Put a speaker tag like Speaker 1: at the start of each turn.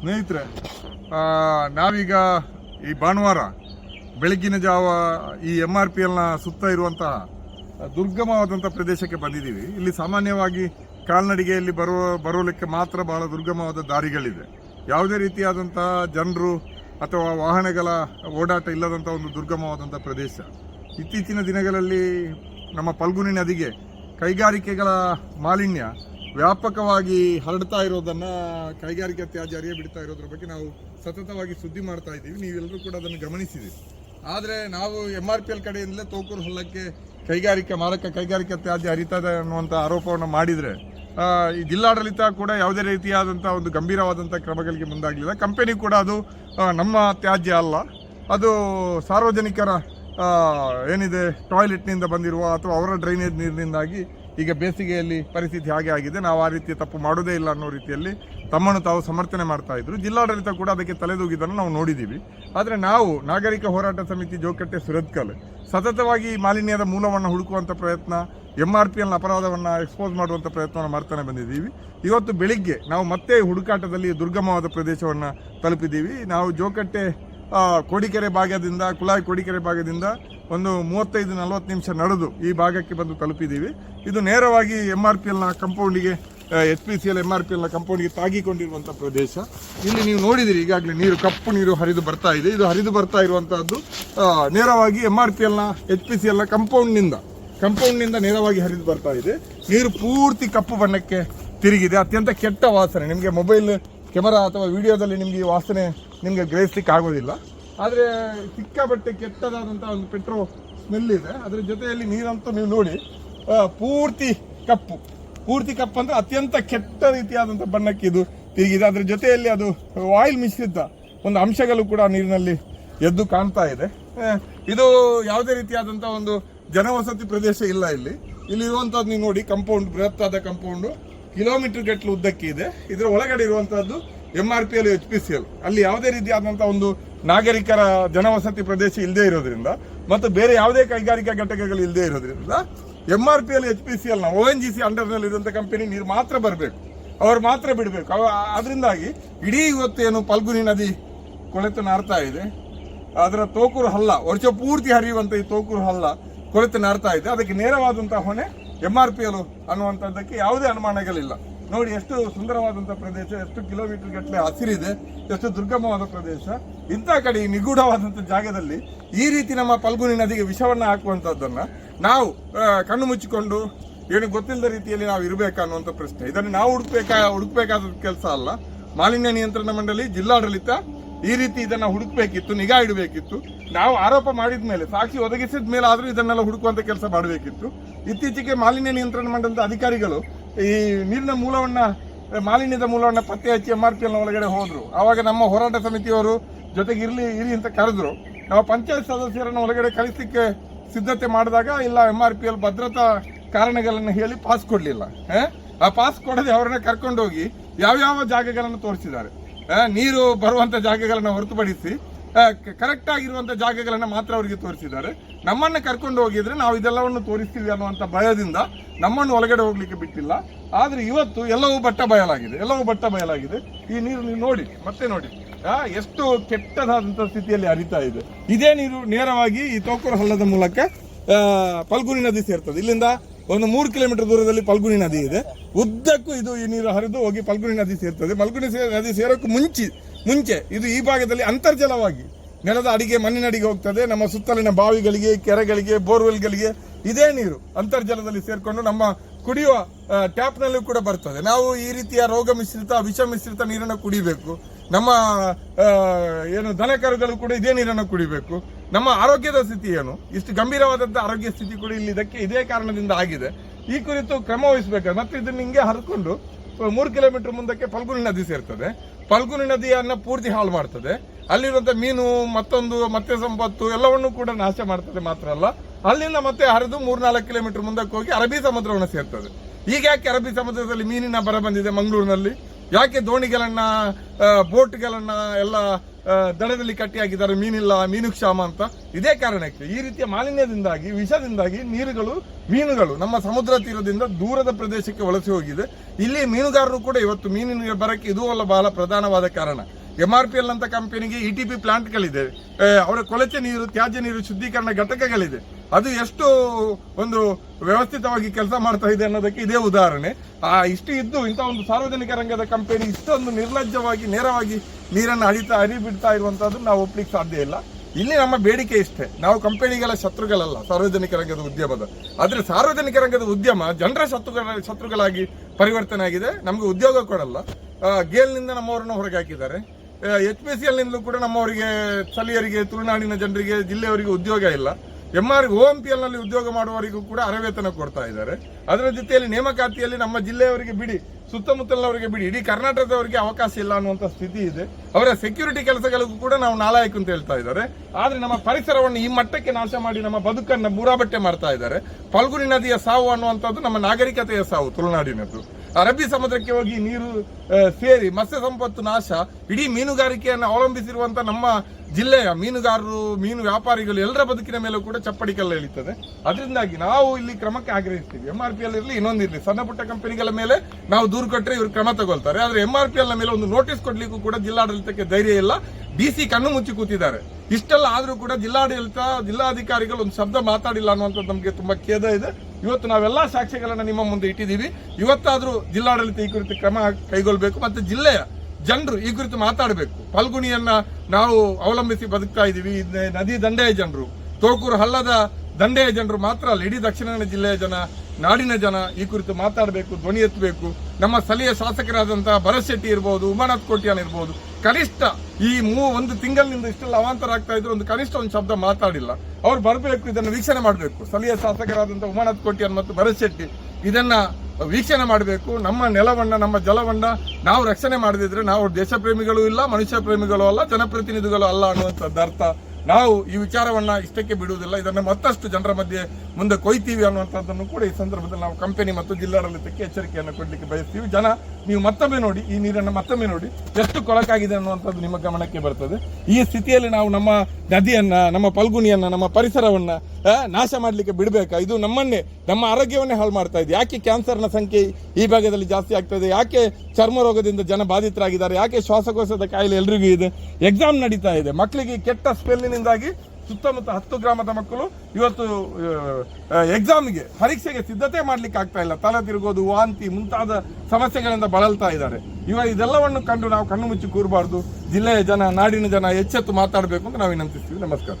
Speaker 1: ಸ್ನೇಹಿತರೆ ನಾವೀಗ ಈ ಭಾನುವಾರ ಬೆಳಗ್ಗಿನ ಜಾವ ಈ ಎಂ ಆರ್ ಪಿ ಎಲ್ನ ಸುತ್ತ ಇರುವಂತಹ ದುರ್ಗಮವಾದಂಥ ಪ್ರದೇಶಕ್ಕೆ ಬಂದಿದ್ದೀವಿ. ಇಲ್ಲಿ ಸಾಮಾನ್ಯವಾಗಿ ಕಾಲ್ನಡಿಗೆಯಲ್ಲಿ ಬರುವ, ಬರೋಲಿಕ್ಕೆ ಮಾತ್ರ ಬಹಳ ದುರ್ಗಮವಾದ ದಾರಿಗಳಿದೆ. ಯಾವುದೇ ರೀತಿಯಾದಂತಹ ಜನರು ಅಥವಾ ವಾಹನಗಳ ಓಡಾಟ ಇಲ್ಲದಂಥ ಒಂದು ದುರ್ಗಮವಾದಂಥ ಪ್ರದೇಶ. ಇತ್ತೀಚಿನ ದಿನಗಳಲ್ಲಿ ನಮ್ಮ ಪಲ್ಗುನಿ ನದಿಗೆ ಕೈಗಾರಿಕೆಗಳ ಮಾಲಿನ್ಯ ವ್ಯಾಪಕವಾಗಿ ಹರಡ್ತಾ ಇರೋದನ್ನ ಕೈಗಾರಿಕಾ ತ್ಯಾಜ್ಯ ಅರಿಯ ಬಿಡ್ತಾ ಇರೋದ್ರ ಬಗ್ಗೆ ನಾವು ಸತತವಾಗಿ ಸುದ್ದಿ ಮಾಡ್ತಾ ಇದ್ದೀವಿ. ನೀವೆಲ್ಲರೂ ಕೂಡ ಅದನ್ನು ಗಮನಿಸಿದ್ದೀವಿ ಆದರೆ ನಾವು ಎಂ ಆರ್ ಪಿ ಎಲ್ ಕಡೆಯಿಂದಲೇ ತೋಕೂರು ಹೊಲಕ್ಕೆ ಕೈಗಾರಿಕೆ ಮಾರಕ ಕೈಗಾರಿಕಾ ತ್ಯಾಜ್ಯ ಹರಿತದೆ ಅನ್ನುವಂಥ ಆರೋಪವನ್ನು ಮಾಡಿದರೆ ಈ ಜಿಲ್ಲಾಡಳಿತ ಕೂಡ ಯಾವುದೇ ರೀತಿಯಾದಂಥ ಒಂದು ಗಂಭೀರವಾದಂಥ ಕ್ರಮಗಳಿಗೆ ಮುಂದಾಗಲಿಲ್ಲ. ಕಂಪನಿ ಕೂಡ ಅದು ನಮ್ಮ ತ್ಯಾಜ್ಯ ಅಲ್ಲ. ಅದು ಸಾರ್ವಜನಿಕರ ಏನಿದೆ, ಟಾಯ್ಲೆಟ್ನಿಂದ ಬಂದಿರುವ ಅಥವಾ ಅವರ ಡ್ರೈನೇಜ್ ನೀರಿನಿಂದಾಗಿ ಈಗ ಬೇಸಿಗೆಯಲ್ಲಿ ಪರಿಸ್ಥಿತಿ ಹಾಗೆ ಆಗಿದೆ. ನಾವು ಆ ರೀತಿಯ ತಪ್ಪು ಮಾಡೋದೇ ಇಲ್ಲ ಅನ್ನೋ ರೀತಿಯಲ್ಲಿ ತಮ್ಮನ್ನು ತಾವು ಸಮರ್ಥನೆ ಮಾಡ್ತಾ ಇದ್ರು. ಜಿಲ್ಲಾಡಳಿತ ಕೂಡ ಅದಕ್ಕೆ ತಲೆದೂಗಿದ್ದನ್ನು ನಾವು ನೋಡಿದ್ದೀವಿ ಆದರೆ ನಾವು ನಾಗರಿಕ ಹೋರಾಟ ಸಮಿತಿ ಜೋಕಟ್ಟೆ ಸುರತ್ಕಲ್ ಸತತವಾಗಿ ಮಾಲಿನ್ಯದ ಮೂಲವನ್ನು ಹುಡುಕುವಂಥ ಪ್ರಯತ್ನ ಎಂ ಆರ್ ಪಿ ಅಪರಾಧವನ್ನು ಎಕ್ಸ್ಪೋಸ್ ಮಾಡುವಂಥ ಪ್ರಯತ್ನವನ್ನು ಮಾಡ್ತಾನೆ ಬಂದಿದ್ದೀವಿ. ಇವತ್ತು ಬೆಳಿಗ್ಗೆ ನಾವು ಮತ್ತೆ ಹುಡುಕಾಟದಲ್ಲಿ ದುರ್ಗಮವಾದ ಪ್ರದೇಶವನ್ನು ತಲುಪಿದ್ದೀವಿ. ನಾವು ಜೋಕಟ್ಟೆ ಕೋಡಿಕೆರೆ ಭಾಗದಿಂದ ಕುಲಾಯಿ ಕೋಡಿಕೆರೆ ಭಾಗದಿಂದ ಒಂದು ಮೂವತ್ತೈದು ನಲವತ್ತು ನಿಮಿಷ ನಡೆದು ಈ ಭಾಗಕ್ಕೆ ಬಂದು ತಲುಪಿದ್ದೀವಿ. ಇದು ನೇರವಾಗಿ ಎಂ ಆರ್ ಪಿ ಎಲ್ನ ಕಂಪೌಂಡಿಗೆ H P C L M R P ಎಲ್ನ ಕಂಪೌಂಡಿಗೆ ತಾಗಿಕೊಂಡಿರುವಂಥ ಪ್ರದೇಶ. ಇಲ್ಲಿ ನೀವು ನೋಡಿದಿರಿ, ಈಗಾಗಲೇ ನೀರು, ಕಪ್ಪು ನೀರು ಹರಿದು ಬರ್ತಾ ಇದೆ. ಇದು ಹರಿದು ಬರ್ತಾ ಇರುವಂಥದ್ದು ನೇರವಾಗಿ ಎಂ ಆರ್ ಪಿ ಎಲ್ನ ಎಚ್ ಪಿ ಸಿ ಎಲ್ನ ಕಂಪೌಂಡ್ನಿಂದ ಕಂಪೌಂಡ್ನಿಂದ ನೇರವಾಗಿ ಹರಿದು ಬರ್ತಾ ಇದೆ. ನೀರು ಪೂರ್ತಿ ಕಪ್ಪು ಬಣ್ಣಕ್ಕೆ ತಿರುಗಿದೆ. ಅತ್ಯಂತ ಕೆಟ್ಟ ವಾಸನೆ. ನಿಮಗೆ ಮೊಬೈಲ್ ಕ್ಯಾಮರಾ ಅಥವಾ ವಿಡಿಯೋದಲ್ಲಿ ನಿಮಗೆ ಈ ವಾಸನೆ ನಿಮಗೆ ಗ್ರಹಿಸ್ಲಿಕ್ಕೆ ಆಗೋದಿಲ್ಲ. ಆದರೆ ಸಿಕ್ಕಾಪಟ್ಟೆ ಕೆಟ್ಟದಾದಂಥ ಒಂದು ಪೆಟ್ರೋಲ್ ಸ್ಮೆಲ್ ಇದೆ ಅದರ ಜೊತೆಯಲ್ಲಿ ನೀರಂತೂ ನೀವು ನೋಡಿ ಪೂರ್ತಿ ಕಪ್ಪು. ಪೂರ್ತಿ ಕಪ್ಪು ಅಂದ್ರೆ ಅತ್ಯಂತ ಕೆಟ್ಟ ರೀತಿಯಾದಂಥ ಬಣ್ಣಕ್ಕೆ ಇದು ತಿರುಗಿದೆ. ಅದರ ಜೊತೆಯಲ್ಲಿ ಅದು ಆಯಿಲ್ ಮಿಶ್ರಿತ ಒಂದು ಅಂಶಗಳು ಕೂಡ ನೀರಿನಲ್ಲಿ ಎದ್ದು ಕಾಣ್ತಾ ಇದೆ. ಇದು ಯಾವುದೇ ರೀತಿಯಾದಂಥ ಒಂದು ಜನವಸತಿ ಪ್ರದೇಶ ಇಲ್ಲ ಇಲ್ಲಿ. ಇಲ್ಲಿ ಇರುವಂತದ್ದು ನೀವು ನೋಡಿ ಕಂಪೌಂಡ್ ಬೃಹತ್ತಾದ ಕಂಪೌಂಡು ಕಿಲೋಮೀಟರ್ ಗಟ್ಟಲು ಉದ್ದಕ್ಕೆ ಇದೆ ಇದರ ಒಳಗಡೆ ಇರುವಂಥದ್ದು M R P L H P C L ಅಲ್ಲಿ ಯಾವುದೇ ರೀತಿಯಾದಂಥ ಒಂದು ನಾಗರಿಕರ ಜನವಸತಿ ಪ್ರದೇಶ ಇಲ್ಲದೆ ಇರೋದ್ರಿಂದ ಮತ್ತು ಬೇರೆ ಯಾವುದೇ ಕೈಗಾರಿಕಾ ಘಟಕಗಳು ಇಲ್ಲದೆ ಇರೋದ್ರಿಂದ M R P L H P C ಎಲ್ನ O N G C ಅಂಡರ್ನಲ್ಲಿ ಇರುವಂಥ ಕಂಪನಿ ನೀರು ಮಾತ್ರ ಬರಬೇಕು. ಅವ್ರು ಮಾತ್ರ ಬಿಡಬೇಕು. ಅದರಿಂದಾಗಿ ಇಡೀ ಇವತ್ತು ಏನು ಪಲ್ಗುನಿ ನದಿ ಕೊಳೆತು ನಾರ್ತಾ ಇದೆ. ಅದರ ತೋಕೂರು ಹಲ್ಲ ವರ್ಷ ಪೂರ್ತಿ ಹರಿಯುವಂಥ ಈ ತೋಕೂರು ಹಲ್ಲ ಕೊಳೆತು ನಾರ್ತಾ ಇದೆ. ಅದಕ್ಕೆ ನೇರವಾದಂಥ ಹೊಣೆ ಎಂ ಆರ್ ಪಿ ಎಲ್ ಅನ್ನುವಂಥದ್ದಕ್ಕೆ ಯಾವುದೇ ಅನುಮಾನಗಳಿಲ್ಲ. ನೋಡಿ, ಎಷ್ಟು ಸುಂದರವಾದಂಥ ಪ್ರದೇಶ, ಎಷ್ಟು ಕಿಲೋಮೀಟರ್ ಗಟ್ಟಲೆ ಹಸಿರಿದೆ, ಎಷ್ಟು ದುರ್ಗಮವಾದ ಪ್ರದೇಶ. ಇಂಥ ಕಡೆ ಈ ನಿಗೂಢವಾದಂಥ ಜಾಗದಲ್ಲಿ ಈ ರೀತಿ ನಮ್ಮ ಪಲ್ಗುನಿ ನದಿಗೆ ವಿಷವನ್ನು ಹಾಕುವಂಥದ್ದನ್ನು ನಾವು ಕಣ್ಣು ಮುಚ್ಚಿಕೊಂಡು ಏನು ಗೊತ್ತಿಲ್ಲದ ರೀತಿಯಲ್ಲಿ ನಾವು ಇರಬೇಕಾ ಅನ್ನುವಂಥ ಪ್ರಶ್ನೆ. ಇದನ್ನು ನಾವು ಹುಡುಕ್ಬೇಕಾ, ಹುಡುಕ್ಬೇಕಾದ ಕೆಲಸ ಅಲ್ಲ. ಮಾಲಿನ್ಯ ನಿಯಂತ್ರಣ ಮಂಡಳಿ ಜಿಲ್ಲಾಡಳಿತ ಈ ರೀತಿ ಇದನ್ನ ಹುಡುಕ್ಬೇಕಿತ್ತು, ನಿಗಾ ಇಡಬೇಕಿತ್ತು. ನಾವು ಆರೋಪ ಮಾಡಿದ ಮೇಲೆ, ಸಾಕ್ಷಿ ಒದಗಿಸಿದ ಮೇಲೆ ಆದರೂ ಇದನ್ನೆಲ್ಲ ಹುಡುಕುವಂಥ ಕೆಲಸ ಮಾಡಬೇಕಿತ್ತು. ಇತ್ತೀಚೆಗೆ ಮಾಲಿನ್ಯ ನಿಯಂತ್ರಣ ಮಂಡಲದ ಅಧಿಕಾರಿಗಳು ಈ ನೀರಿನ ಮೂಲವನ್ನ, ಮಾಲಿನ್ಯದ ಮೂಲವನ್ನ ಪತ್ತೆ ಹಚ್ಚಿ ಎಂ ಆರ್ ಪಿ ಎಲ್ನ ಒಳಗಡೆ ಹೋದ್ರು. ಆವಾಗ ನಮ್ಮ ಹೋರಾಟ ಸಮಿತಿಯವರು ಜೊತೆಗೆ ಇರಲಿ, ಇರಿ ಅಂತ ಕರೆದ್ರು. ನಾವು ಪಂಚಾಯತ್ ಸದಸ್ಯರನ್ನು ಒಳಗಡೆ ಕಳಿಸಲಿಕ್ಕೆ ಸಿದ್ಧತೆ ಮಾಡಿದಾಗ ಇಲ್ಲ ಎಂ ಆರ್ ಪಿ ಎಲ್ ಭದ್ರತಾ ಕಾರಣಗಳನ್ನು ಹೇಳಿ ಪಾಸ್ ಕೊಡ್ಲಿಲ್ಲ. ಆ? ಪಾಸ್ ಕೊಡದೆ ಅವರನ್ನ ಕರ್ಕೊಂಡೋಗಿ ಯಾವ್ಯಾವ ಜಾಗಗಳನ್ನು ತೋರಿಸಿದ್ದಾರೆ. ನೀರು ಬರುವಂತ ಜಾಗಗಳನ್ನ ಹೊರತುಪಡಿಸಿ ಕರೆಕ್ಟ್ ಆಗಿರುವಂತ ಜಾಗಗಳನ್ನ ಮಾತ್ರ ಅವರಿಗೆ ತೋರಿಸಿದ್ದಾರೆ. ನಮ್ಮನ್ನ ಕರ್ಕೊಂಡು ಹೋಗಿದ್ರೆ ನಾವು ಇದೆಲ್ಲವನ್ನು ತೋರಿಸ್ತೀವಿ ಅನ್ನುವಂತ ಭಯದಿಂದ ನಮ್ಮನ್ನು ಒಳಗಡೆ ಹೋಗ್ಲಿಕ್ಕೆ ಬಿಟ್ಟಿಲ್ಲ. ಆದ್ರೆ ಇವತ್ತು ಎಲ್ಲವೂ ಬಟ್ಟ ಬಯಲಾಗಿದೆ, ಎಲ್ಲವೂ ಬಟ್ಟ ಬಯಲಾಗಿದೆ. ಈ ನೀರು ನೀವು ನೋಡಿ, ಮತ್ತೆ ನೋಡಿ. ಎಷ್ಟು ಕೆಟ್ಟದಾದಂತ ಸ್ಥಿತಿಯಲ್ಲಿ ಹರಿತಾ ಇದೆ. ಇದೇ ನೀರು ನೇರವಾಗಿ ಈ ತೋಕೂರು ಹಳ್ಳದ ಮೂಲಕ ಪಲ್ಗುನಿ ನದಿ ಸೇರ್ತದೆ. ಇಲ್ಲಿಂದ ಒಂದು ಮೂರು ಕಿಲೋಮೀಟರ್ ದೂರದಲ್ಲಿ ಪಲ್ಗುನಿ ನದಿ ಇದೆ. ಉದ್ದಕ್ಕೂ ಇದು ಈ ನೀರು ಹರಿದು ಹೋಗಿ ಪಲ್ಗುನಿ ನದಿ ಸೇರ್ತದೆ. ಪಲ್ಗುನಿ ನದಿ ಸೇರೋಕ್ಕೂ ಮುಂಚೆ ಮುಂಚೆ, ಇದು ಈ ಭಾಗದಲ್ಲಿ ಅಂತರ್ಜಲವಾಗಿ ನೆಲದ ಅಡಿಗೆ ಮಣ್ಣಿನ ಅಡಿಗೆ ಹೋಗ್ತದೆ, ನಮ್ಮ ಸುತ್ತಲಿನ ಬಾವಿಗಳಿಗೆ, ಕೆರೆಗಳಿಗೆ, ಬೋರ್ವೆಲ್ಗಳಿಗೆ ಇದೇ ನೀರು ಅಂತರ್ಜಲದಲ್ಲಿ ಸೇರಿಕೊಂಡು ನಮ್ಮ ಕುಡಿಯುವ ಟ್ಯಾಪ್ನಲ್ಲೂ ಕೂಡ ಬರ್ತದೆ. ನಾವು ಈ ರೀತಿಯ ರೋಗ ಮಿಶ್ರಿತ, ವಿಷ ಮಿಶ್ರಿತ ನೀರನ್ನು ಕುಡಿಬೇಕು. ನಮ್ಮ ಏನು ದನಕರುಗಳು ಕೂಡ ಇದೇ ನೀರನ್ನು ಕುಡಿಬೇಕು. ನಮ್ಮ ಆರೋಗ್ಯದ ಸ್ಥಿತಿ ಏನು? ಇಷ್ಟು ಗಂಭೀರವಾದಂಥ ಆರೋಗ್ಯ ಸ್ಥಿತಿ ಕೂಡ ಇಲ್ಲಿ ಇದಕ್ಕೆ ಇದೇ ಕಾರಣದಿಂದ ಆಗಿದೆ. ಈ ಕುರಿತು ಕ್ರಮ ವಹಿಸಬೇಕು ಮತ್ತು ಇದನ್ನ ಹಿಂಗೆ ಹರಿದುಕೊಂಡು ಮೂರು ಕಿಲೋಮೀಟರ್ ಮುಂದಕ್ಕೆ ಫಲ್ಗುಣಿ ನದಿ ಸೇರ್ತದೆ. ಫಲ್ಗುನಿ ನದಿಯನ್ನು ಪೂರ್ತಿ ಹಾಳು ಮಾಡ್ತದೆ. ಅಲ್ಲಿರುವಂತ ಮೀನು, ಮತ್ತೊಂದು ಮತ್ತೆ ಸಂಪತ್ತು ಎಲ್ಲವನ್ನೂ ಕೂಡ ನಾಶ ಮಾಡ್ತದೆ ಮಾತ್ರ ಅಲ್ಲ. ಅಲ್ಲಿಂದ ಮತ್ತೆ ಹರಿದು ಮೂರ್ನಾಲ್ಕು ಕಿಲೋಮೀಟರ್ ಮುಂದಕ್ಕೆ ಹೋಗಿ ಅರಬ್ಬಿ ಸಮುದ್ರವನ್ನು ಸೇರ್ತದೆ. ಈಗ ಯಾಕೆ ಅರಬ್ಬಿ ಸಮುದ್ರದಲ್ಲಿ ಮೀನಿನ ಬರ ಬಂದಿದೆ ಮಂಗಳೂರಿನಲ್ಲಿ? ಯಾಕೆ ದೋಣಿಗಳನ್ನ ಬೋಟ್ಗಳನ್ನ ಎಲ್ಲ ದಡದಲ್ಲಿ ಕಟ್ಟಿ ಹಾಕಿದ್ದಾರೆ ಮೀನಿಲ್ಲ ಮೀನು ಕ್ಷಾಮ ಅಂತ. ಇದೇ ಕಾರಣಕ್ಕೆ ಈ ರೀತಿಯ ಮಾಲಿನ್ಯದಿಂದಾಗಿ, ವಿಷದಿಂದಾಗಿ ನೀರುಗಳು, ಮೀನುಗಳು ನಮ್ಮ ಸಮುದ್ರ ತೀರದಿಂದ ದೂರದ ಪ್ರದೇಶಕ್ಕೆ ವಲಸೆ ಹೋಗಿದೆ. ಇಲ್ಲಿ ಮೀನುಗಾರರು ಕೂಡ ಇವತ್ತು ಮೀನಿನ ಬರಕ್ಕೆ ಇದು ಅಲ್ಲ ಬಹಳ ಪ್ರಧಾನವಾದ ಕಾರಣ. ಎಂ ಆರ್ ಪಿ ಎಲ್ ಅಂತ ಕಂಪನಿಗೆ ಇ ಟಿ ಪಿ ಪ್ಲಾಂಟ್ಗಳಿದೆ. ಅವರ ಕೊಳಚೆ ನೀರು, ತ್ಯಾಜ್ಯ ನೀರು ಶುದ್ಧೀಕರಣ ಘಟಕಗಳಿದೆ. ಅದು ಎಷ್ಟು ಒಂದು ವ್ಯವಸ್ಥಿತವಾಗಿ ಕೆಲಸ ಮಾಡ್ತಾ ಇದೆ ಅನ್ನೋದಕ್ಕೆ ಇದೇ ಉದಾಹರಣೆ. ಆ, ಇಷ್ಟು ಇದ್ದು ಇಂಥ ಒಂದು ಸಾರ್ವಜನಿಕ ರಂಗದ ಕಂಪನಿ ಇಷ್ಟೊಂದು ನಿರ್ಲಜ್ಜವಾಗಿ, ನೇರವಾಗಿ ನೀರನ್ನು ಅಳಿತಾ ಹರಿ ಬಿಡ್ತಾ ಇರುವಂಥದ್ದು ನಾವು ಒಪ್ಲಿಕ್ಕೆ ಸಾಧ್ಯ ಇಲ್ಲ. ಇಲ್ಲಿ ನಮ್ಮ ಬೇಡಿಕೆ ಇಷ್ಟೇ. ನಾವು ಕಂಪನಿಗಳ ಶತ್ರುಗಳಲ್ಲ, ಸಾರ್ವಜನಿಕ ರಂಗದ ಉದ್ಯಮದ. ಆದರೆ ಸಾರ್ವಜನಿಕ ರಂಗದ ಉದ್ಯಮ ಜನರ ಶತ್ರುಗಳ, ಶತ್ರುಗಳಾಗಿ ಪರಿವರ್ತನೆ ಆಗಿದೆ. ನಮಗೆ ಉದ್ಯೋಗ ಕೊಡಲ್ಲ. ಗೇಲ್ನಿಂದ ನಮ್ಮವರನ್ನು ಹೊರಗೆ ಹಾಕಿದ್ದಾರೆ. ಎಚ್ ಪಿ ಸಿ ಎಲ್ನಿಂದಲೂ ಕೂಡ ನಮ್ಮವರಿಗೆ, ಸ್ಥಳೀಯರಿಗೆ, ತುಳುನಾಡಿನ ಜನರಿಗೆ, ಜಿಲ್ಲೆಯವರಿಗೆ ಉದ್ಯೋಗ ಇಲ್ಲ. M R O M P ಎಲ್ನಲ್ಲಿ ಉದ್ಯೋಗ ಮಾಡುವವರಿಗೂ ಕೂಡ ಅರವೇತನ ಕೊಡ್ತಾ ಇದ್ದಾರೆ. ಅದರ ಜೊತೆಯಲ್ಲಿ ನೇಮಕಾತಿಯಲ್ಲಿ ನಮ್ಮ ಜಿಲ್ಲೆಯವರಿಗೆ ಬಿಡಿ, ಸುತ್ತಮುತ್ತಲಿನವರಿಗೆ ಬಿಡಿ, ಇಡೀ ಕರ್ನಾಟಕದವರಿಗೆ ಅವಕಾಶ ಇಲ್ಲ ಅನ್ನುವಂಥ ಸ್ಥಿತಿ ಇದೆ. ಅವರ ಸೆಕ್ಯೂರಿಟಿ ಕೆಲಸಗಳಿಗೂ ಕೂಡ ನಾವು ನಾಲಾಯಕ್ ಅಂತ ಹೇಳ್ತಾ ಇದ್ದಾರೆ. ಆದ್ರೆ ನಮ್ಮ ಪರಿಸರವನ್ನು ಈ ಮಟ್ಟಕ್ಕೆ ನಾಶ ಮಾಡಿ ನಮ್ಮ ಬದುಕನ್ನ ಬೂರಾಬಟ್ಟೆ ಮಾಡ್ತಾ ಇದ್ದಾರೆ. ಫಲ್ಗುಣಿ ನದಿಯ ಸಾವು ಅನ್ನುವಂಥದ್ದು ನಮ್ಮ ನಾಗರಿಕತೆಯ ಸಾವು, ತುಳುನಾಡಿನದ್ದು. ಅರಬ್ಬಿ ಸಮುದ್ರಕ್ಕೆ ಹೋಗಿ ನೀರು ಸೇರಿ ಮತ್ಸ್ಯ ಸಂಪತ್ತು ನಾಶ, ಇಡೀ ಮೀನುಗಾರಿಕೆಯನ್ನು ಅವಲಂಬಿಸಿರುವಂತ ನಮ್ಮ ಜಿಲ್ಲೆಯ ಮೀನುಗಾರರು, ಮೀನು ವ್ಯಾಪಾರಿಗಳು ಎಲ್ಲರ ಬದುಕಿನ ಮೇಲೂ ಕೂಡ ಚಪ್ಪಡಿ ಕಲ್ಲು ಎಳಿತದೆ. ಅದರಿಂದಾಗಿ ನಾವು ಇಲ್ಲಿ ಕ್ರಮಕ್ಕೆ ಆಗ್ರಹಿಸ್ತೀವಿ. ಎಂ ಆರ್ ಪಿ ಎಲ್ ಇರಲಿ ಇನ್ನೊಂದಿರಲಿ ಸಣ್ಣ ಪುಟ್ಟ ಕಂಪನಿಗಳ ಮೇಲೆ ನಾವು ದೂರು ಕೊಟ್ಟರೆ ಇವರು ಕ್ರಮ ತಗೊಳ್ತಾರೆ. ಆದರೆ ಎಂ ಆರ್ ಪಿ ಎಲ್ನ ಮೇಲೆ ಒಂದು ನೋಟಿಸ್ ಕೊಡ್ಲಿಕ್ಕೂ ಕೂಡ ಜಿಲ್ಲಾಡಳಿತಕ್ಕೆ ಧೈರ್ಯ ಇಲ್ಲ. ಡಿ ಸಿ ಕಣ್ಣು ಮುಚ್ಚಿ ಕೂತಿದ್ದಾರೆ. ಇಷ್ಟೆಲ್ಲ ಆದರೂ ಕೂಡ ಜಿಲ್ಲಾಡಳಿತ, ಜಿಲ್ಲಾಧಿಕಾರಿಗಳು ಒಂದು ಶಬ್ದ ಮಾತಾಡಿಲ್ಲ ಅನ್ನುವಂಥದ್ದು ನಮಗೆ ತುಂಬಾ ಖೇದ ಇದೆ. ಇವತ್ತು ನಾವೆಲ್ಲ ಸಾಕ್ಷ್ಯಗಳನ್ನ ನಿಮ್ಮ ಮುಂದೆ ಇಟ್ಟಿದ್ದೀವಿ. ಇವತ್ತಾದರೂ ಜಿಲ್ಲಾಡಳಿತ ಈ ಕುರಿತು ಕ್ರಮ ಕೈಗೊಳ್ಳಬೇಕು ಮತ್ತು ಜಿಲ್ಲೆಯ ಜನರು ಈ ಕುರಿತು ಮಾತಾಡಬೇಕು. ಫಲ್ಗುಣಿಯನ್ನ ನಾವು ಅವಲಂಬಿಸಿ ಬದುಕ್ತಾ ಇದ್ದೀವಿ. ನದಿ ದಂಡೆಯ ಜನರು, ತೋಕೂರು ಹಳ್ಳದ ದಂಡೆಯ ಜನರು ಮಾತ್ರ ಅಲ್ಲ, ಇಡೀ ದಕ್ಷಿಣ ಜಿಲ್ಲೆಯ ಜನ ನಾಡಿನ ಜನ ಈ ಕುರಿತು ಮಾತಾಡಬೇಕು, ಧ್ವನಿ ಎತ್ತಬೇಕು. ನಮ್ಮ ಸ್ಥಳೀಯ ಶಾಸಕರಾದಂತಹ ಭರತ್ ಶೆಟ್ಟಿ ಇರ್ಬೋದು, ಉಮಾನಾಥ್ ಕೋಟ್ಯಾನ್ ಇರ್ಬೋದು, ಕನಿಷ್ಠ ಈ ಮೂ ಒಂದು ತಿಂಗಳಿನಿಂದ ಇಷ್ಟೆಲ್ಲ ಅವಾಂತರ ಆಗ್ತಾ ಇದ್ರು ಒಂದು ಕನಿಷ್ಠ ಒಂದು ಶಬ್ದ ಮಾತಾಡಿಲ್ಲ. ಅವ್ರು ಬರಬೇಕು, ಇದನ್ನು ವೀಕ್ಷಣೆ ಮಾಡಬೇಕು. ಸ್ಥಳೀಯ ಶಾಸಕರಾದಂತಹ ಉಮಾನಾಥ್ ಕೋಟ್ಯಾನ್ ಮತ್ತು ಭರತ್ ಶೆಟ್ಟಿ ಇದನ್ನ ವೀಕ್ಷಣೆ ಮಾಡಬೇಕು. ನಮ್ಮ ನೆಲವನ್ನ, ನಮ್ಮ ಜಲವನ್ನ ನಾವು ರಕ್ಷಣೆ ಮಾಡದಿದ್ರೆ ನಾವು ದೇಶ ಪ್ರೇಮಿಗಳು ಇಲ್ಲ ಮನುಷ್ಯ ಪ್ರೇಮಿಗಳು ಅಲ್ಲ, ಜನಪ್ರತಿನಿಧಿಗಳು ಅಲ್ಲ ಅನ್ನುವಂಥದ್ದು ಅರ್ಥ. ನಾವು ಈ ವಿಚಾರವನ್ನ ಇಷ್ಟಕ್ಕೆ ಬಿಡುವುದಿಲ್ಲ. ಇದನ್ನು ಮತ್ತಷ್ಟು ಜನರ ಮಧ್ಯೆ ಮುಂದೆ ಕೊಯ್ತೀವಿ ಅನ್ನುವಂಥದ್ದನ್ನು ಕೂಡ ಈ ಸಂದರ್ಭದಲ್ಲಿ ನಾವು ಕಂಪನಿ ಮತ್ತು ಜಿಲ್ಲಾಡಳಿತಕ್ಕೆ ಎಚ್ಚರಿಕೆಯನ್ನು ಕೊಡಲಿಕ್ಕೆ ಬಯಸ್ತೀವಿ. ಜನ, ನೀವು ಮತ್ತೊಮ್ಮೆ ನೋಡಿ, ಈ ನೀರನ್ನು ಮತ್ತೊಮ್ಮೆ ನೋಡಿ, ಎಷ್ಟು ಕೊಳಕಾಗಿದೆ ಅನ್ನುವಂಥದ್ದು ನಿಮ್ಮ ಗಮನಕ್ಕೆ ಬರ್ತದೆ. ಈ ಸ್ಥಿತಿಯಲ್ಲಿ ನಾವು ನಮ್ಮ ನದಿಯನ್ನು, ನಮ್ಮ ಪಲ್ಗುಣಿಯನ್ನ, ನಮ್ಮ ಪರಿಸರವನ್ನ ನಾಶ ಮಾಡಲಿಕ್ಕೆ ಬಿಡಬೇಕಾ? ಇದು ನಮ್ಮನ್ನೇ, ನಮ್ಮ ಆರೋಗ್ಯವನ್ನೇ ಹಾಳು ಮಾಡ್ತಾ ಇದೆ. ಯಾಕೆ ಕ್ಯಾನ್ಸರ್ನ ಸಂಖ್ಯೆ ಈ ಭಾಗದಲ್ಲಿ ಜಾಸ್ತಿ ಆಗ್ತಾ ಇದೆ? ಯಾಕೆ ಚರ್ಮ ರೋಗದಿಂದ ಜನ ಬಾಧಿತರಾಗಿದ್ದಾರೆ? ಯಾಕೆ ಶ್ವಾಸಕೋಶದ ಕಾಯಿಲೆ ಎಲ್ರಿಗೂ ಇದೆ? ಎಕ್ಸಾಮ್ ನಡೀತಾ ಇದೆ. ಮಕ್ಕಳಿಗೆ ಕೆಟ್ಟ ಸ್ಪೆಲ್ಲಿನಿಂದಾಗಿ ಸುತ್ತಮುತ್ತ ಹತ್ತು ಗ್ರಾಮದ ಮಕ್ಕಳು ಇವತ್ತು ಎಕ್ಸಾಮ್ಗೆ ಪರೀಕ್ಷೆಗೆ ಸಿದ್ಧತೆ ಮಾಡ್ಲಿಕ್ಕೆ ಆಗ್ತಾ ಇಲ್ಲ. ತಲೆ ತಿರುಗೋದು, ವಾಂತಿ ಮುಂತಾದ ಸಮಸ್ಯೆಗಳಿಂದ ಬಳಲ್ತಾ ಇದ್ದಾರೆ. ಇವ ಇದೆಲ್ಲವನ್ನು ಕಂಡು ನಾವು ಕಣ್ಣು ಮುಚ್ಚಿ ಕೂರಬಾರ್ದು. ಜಿಲ್ಲೆಯ ಜನ, ನಾಡಿನ ಜನ ಎಚ್ಚೆತ್ತು ಮಾತಾಡಬೇಕು ಅಂತ ನಾವು ವಿನಂತಿಸ್ತೀವಿ. ನಮಸ್ಕಾರ.